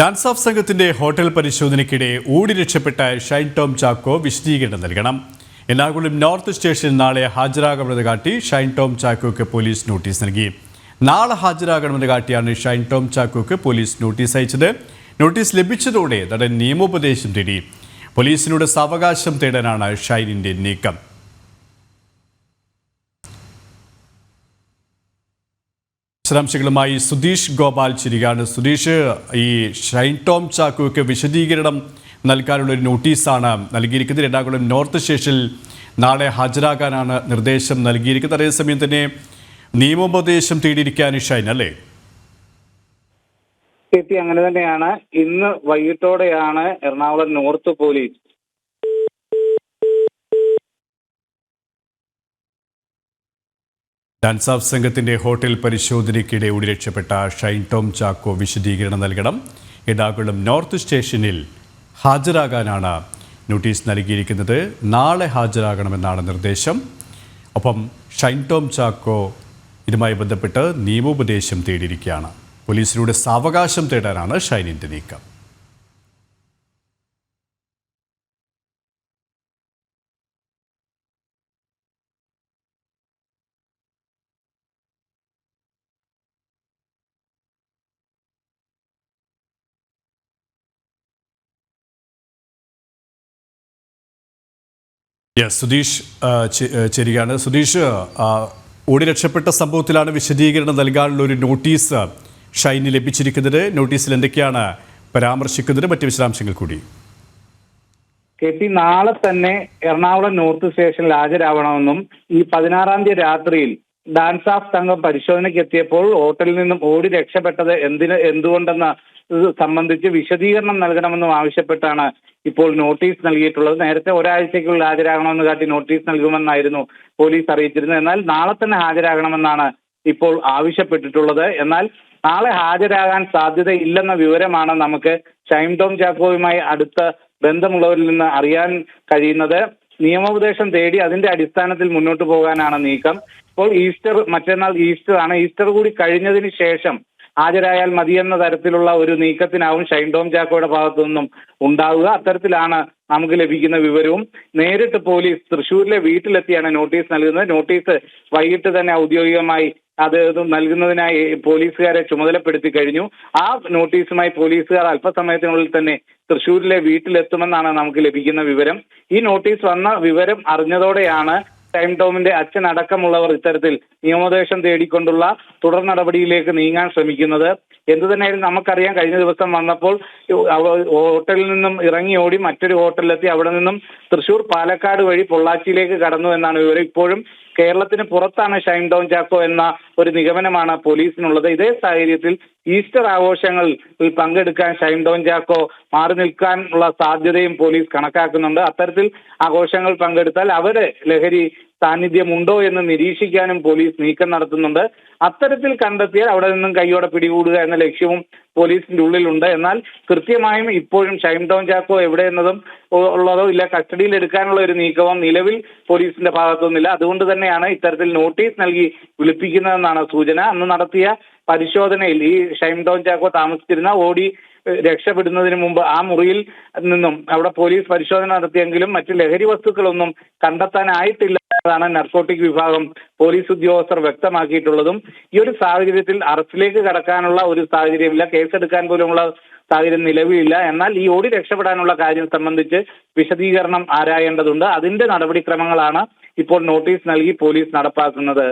Dance of സംഘത്തിന്റെ hotel പരിശോധനയ്ക്കിടെ ഓടി രക്ഷപ്പെട്ട ഷൈൻ ടോം ചാക്കോ വിശദീകരണം നൽകണം. എറണാകുളം നോർത്ത് സ്റ്റേഷനിൽ നാളെ ഹാജരാകണമെന്ന് കാട്ടി ഷൈൻ ടോം ചാക്കോക്ക് പോലീസ് നോട്ടീസ് നൽകി. നാളെ ഹാജരാകണമെന്ന് കാട്ടിയാണ് ഷൈൻ ടോം ചാക്കോക്ക് പോലീസ് നോട്ടീസ് അയച്ചത്. നോട്ടീസ് ലഭിച്ചതോടെ നടൻ നിയമോപദേശം തേടി. പോലീസിനോട് സാവകാശം തേടാനാണ് ഷൈനിന്റെ നീക്കം. വിശദാംശങ്ങളുമായി സുധീഷ് ഗോപാൽ ചിരികാണ്. സുധീഷ് ഈ ഷൈൻ ടോം ചാക്കോയ്ക്ക് വിശദീകരണം നൽകാനുള്ള ഒരു നോട്ടീസാണ് നൽകിയിരിക്കുന്നത്. എറണാകുളം നോർത്ത് സ്റ്റേഷനിൽ നാളെ ഹാജരാകാനാണ് നിർദ്ദേശം നൽകിയിരിക്കുന്നത്. അതേസമയം തന്നെ നിയമോപദേശം തേടിയിരിക്കാൻ ഷൈൻ അല്ലേ? അങ്ങനെ തന്നെയാണ്. ഇന്ന് വൈകിട്ടോടെയാണ് എറണാകുളം നോർത്ത് പോലീസ് ഡാൻസ് സംഘത്തിന്റെ ഹോട്ടൽ പരിശോധനയ്ക്കിടെ ഓടി രക്ഷപ്പെട്ട ഷൈൻ ടോം ചാക്കോ വിശദീകരണം നൽകണം. എറണാകുളം നോർത്ത് സ്റ്റേഷനിൽ ഹാജരാകാനാണ് നോട്ടീസ് നൽകിയിരിക്കുന്നത്. നാളെ ഹാജരാകണമെന്നാണ് നിർദ്ദേശം. ഒപ്പം ഷൈൻ ടോം ചാക്കോ ഇതുമായി ബന്ധപ്പെട്ട് നിയമോപദേശം തേടിയിരിക്കുകയാണ്. പോലീസിലൂടെ സാവകാശം തേടാനാണ് ഷൈനിന്റെ നീക്കം. യെസ് സുധീഷ് ചേരുകയാണ്. സുധീഷ് ഓടി രക്ഷപ്പെട്ട സംഭവത്തിലാണ് വിശദീകരണം നൽകാനുള്ള ഒരു നോട്ടീസ് ഷൈന് ലഭിച്ചിരിക്കുന്നത്. നോട്ടീസിൽ എന്തൊക്കെയാണ് പരാമർശിക്കുന്നത്? മറ്റ് വിശദാംശങ്ങൾ കൂടി. കെ പി നാളെ തന്നെ എറണാകുളം നോർത്ത് സ്റ്റേഷനിൽ ഹാജരാവണമെന്നും ഈ പതിനാറാം തീയതി രാത്രിയിൽ ഡാൻസ് ഓഫ് സംഘം പരിശോധനയ്ക്ക് എത്തിയപ്പോൾ ഹോട്ടലിൽ നിന്നും ഓടി രക്ഷപ്പെട്ടത് എന്തിന് എന്തുകൊണ്ടെന്ന സംബന്ധിച്ച് വിശദീകരണം നൽകണമെന്നും ആവശ്യപ്പെട്ടാണ് ഇപ്പോൾ നോട്ടീസ് നൽകിയിട്ടുള്ളത്. നേരത്തെ ഒരാഴ്ചയ്ക്കുള്ളിൽ ഹാജരാകണമെന്ന് കാട്ടി നോട്ടീസ് നൽകുമെന്നായിരുന്നു പോലീസ് അറിയിച്ചിരുന്നത്. എന്നാൽ നാളെ തന്നെ ഹാജരാകണമെന്നാണ് ഇപ്പോൾ ആവശ്യപ്പെട്ടിട്ടുള്ളത്. എന്നാൽ നാളെ ഹാജരാകാൻ സാധ്യതയില്ലെന്ന വിവരമാണ് നമുക്ക് ഷൈം ടോം ചാക്കോയുമായി അടുത്ത ബന്ധമുള്ളവരിൽ നിന്ന് അറിയാൻ കഴിയുന്നത്. നിയമോപദേശം തേടി അതിന്റെ അടിസ്ഥാനത്തിൽ മുന്നോട്ട് പോകാനാണ് നീക്കം. ഇപ്പോൾ ഈസ്റ്റർ മറ്റന്നാൾ ഈസ്റ്റർ ആണ്. ഈസ്റ്റർ കൂടി കഴിഞ്ഞതിന് ശേഷം ഹാജരായാൽ മതിയെന്ന തരത്തിലുള്ള ഒരു നീക്കത്തിനാവും ഷൈൻ ടോം ചാക്കോയുടെ ഭാഗത്തു നിന്നും ഉണ്ടാവുക. അത്തരത്തിലാണ് നമുക്ക് ലഭിക്കുന്ന വിവരവും. നേരിട്ട് പോലീസ് തൃശ്ശൂരിലെ വീട്ടിലെത്തിയാണ് നോട്ടീസ് നൽകുന്നത്. നോട്ടീസ് വൈകിട്ട് തന്നെ ഔദ്യോഗികമായി അത് നൽകുന്നതിനായി പോലീസുകാരെ ചുമതലപ്പെടുത്തി കഴിഞ്ഞു. ആ നോട്ടീസുമായി പോലീസുകാർ അല്പസമയത്തിനുള്ളിൽ തന്നെ തൃശൂരിലെ വീട്ടിലെത്തുമെന്നാണ് നമുക്ക് ലഭിക്കുന്ന വിവരം. ഈ നോട്ടീസ് വന്ന വിവരം അറിഞ്ഞതോടെയാണ് ടൈം ടോമിന്റെ അച്ഛൻ അടക്കമുള്ളവർ ഇത്തരത്തിൽ നിയമോപദേശം തേടിക്കൊണ്ടുള്ള തുടർ നടപടിയിലേക്ക് നീങ്ങാൻ ശ്രമിക്കുന്നത്. എന്തു തന്നെയായാലും നമുക്കറിയാം കഴിഞ്ഞ ദിവസം വന്നപ്പോൾ ഹോട്ടലിൽ നിന്നും ഇറങ്ങി ഓടി മറ്റൊരു ഹോട്ടലിലെത്തി. അവിടെ നിന്നും തൃശൂർ പാലക്കാട് വഴി പൊള്ളാച്ചിയിലേക്ക് കടന്നു എന്നാണ് വിവരം. ഇപ്പോഴും കേരളത്തിന് പുറത്താണ് ഷൈൻ ഡോൺ ചാക്കോ എന്ന ഒരു നിഗമനമാണ് പോലീസിനുള്ളത്. ഇതേ സാഹചര്യത്തിൽ ഈസ്റ്റർ ആഘോഷങ്ങളിൽ പങ്കെടുക്കാൻ ഷൈൻ ഡോൺ ചാക്കോ മാറി നിൽക്കാനുള്ള സാധ്യതയും പോലീസ് കണക്കാക്കുന്നുണ്ട്. അത്തരത്തിൽ ആഘോഷങ്ങൾ പങ്കെടുത്താൽ അവരെ ലഹരി സാന്നിധ്യമുണ്ടോ എന്ന് നിരീക്ഷിക്കാനും പോലീസ് നീക്കം നടത്തുന്നുണ്ട്. അത്തരത്തിൽ കണ്ടെത്തിയാൽ അവിടെ നിന്നും കൈയോടെ പിടികൂടുക എന്ന ലക്ഷ്യവും പോലീസിന്റെ ഉള്ളിലുണ്ട്. എന്നാൽ കൃത്യമായും ഇപ്പോഴും ഷൈം ടൗൺ ചാക്കോ എവിടെ എന്നതും ഉള്ളതോ ഇല്ല കസ്റ്റഡിയിൽ എടുക്കാനുള്ള ഒരു നീക്കവും നിലവിൽ പോലീസിന്റെ ഭാഗത്തുനിന്നില്ല. അതുകൊണ്ട് തന്നെയാണ് ഇത്തരത്തിൽ നോട്ടീസ് നൽകി വിളിപ്പിക്കുന്നതെന്നാണ് സൂചന. അന്ന് നടത്തിയ പരിശോധനയിൽ ഈ ഷൈം ടൗൺ ചാക്കോ താമസിച്ചിരുന്ന ഓടി രക്ഷപ്പെടുന്നതിന് മുമ്പ് ആ മുറിയിൽ നിന്നും അവിടെ പോലീസ് പരിശോധന നടത്തിയെങ്കിലും മറ്റ് ലഹരി വസ്തുക്കളൊന്നും കണ്ടെത്താനായിട്ടില്ല. എന്നതാണ് നർക്കോട്ടിക് വിഭാഗം പോലീസ് ഉദ്യോഗസ്ഥർ വ്യക്തമാക്കിയിട്ടുള്ളതും. ഈ ഒരു സാഹചര്യത്തിൽ അറസ്റ്റിലേക്ക് കടക്കാനുള്ള ഒരു സാഹചര്യമില്ല. കേസെടുക്കാൻ പോലുമുള്ള സാഹചര്യം നിലവിലില്ല. എന്നാൽ ഈ ഓടി രക്ഷപ്പെടാനുള്ള കാര്യം സംബന്ധിച്ച് വിശദീകരണം ആരായേണ്ടതുണ്ട്. അതിന്റെ നടപടിക്രമങ്ങളാണ് ഇപ്പോൾ നോട്ടീസ് നൽകി പോലീസ് നടപ്പാക്കുന്നത്.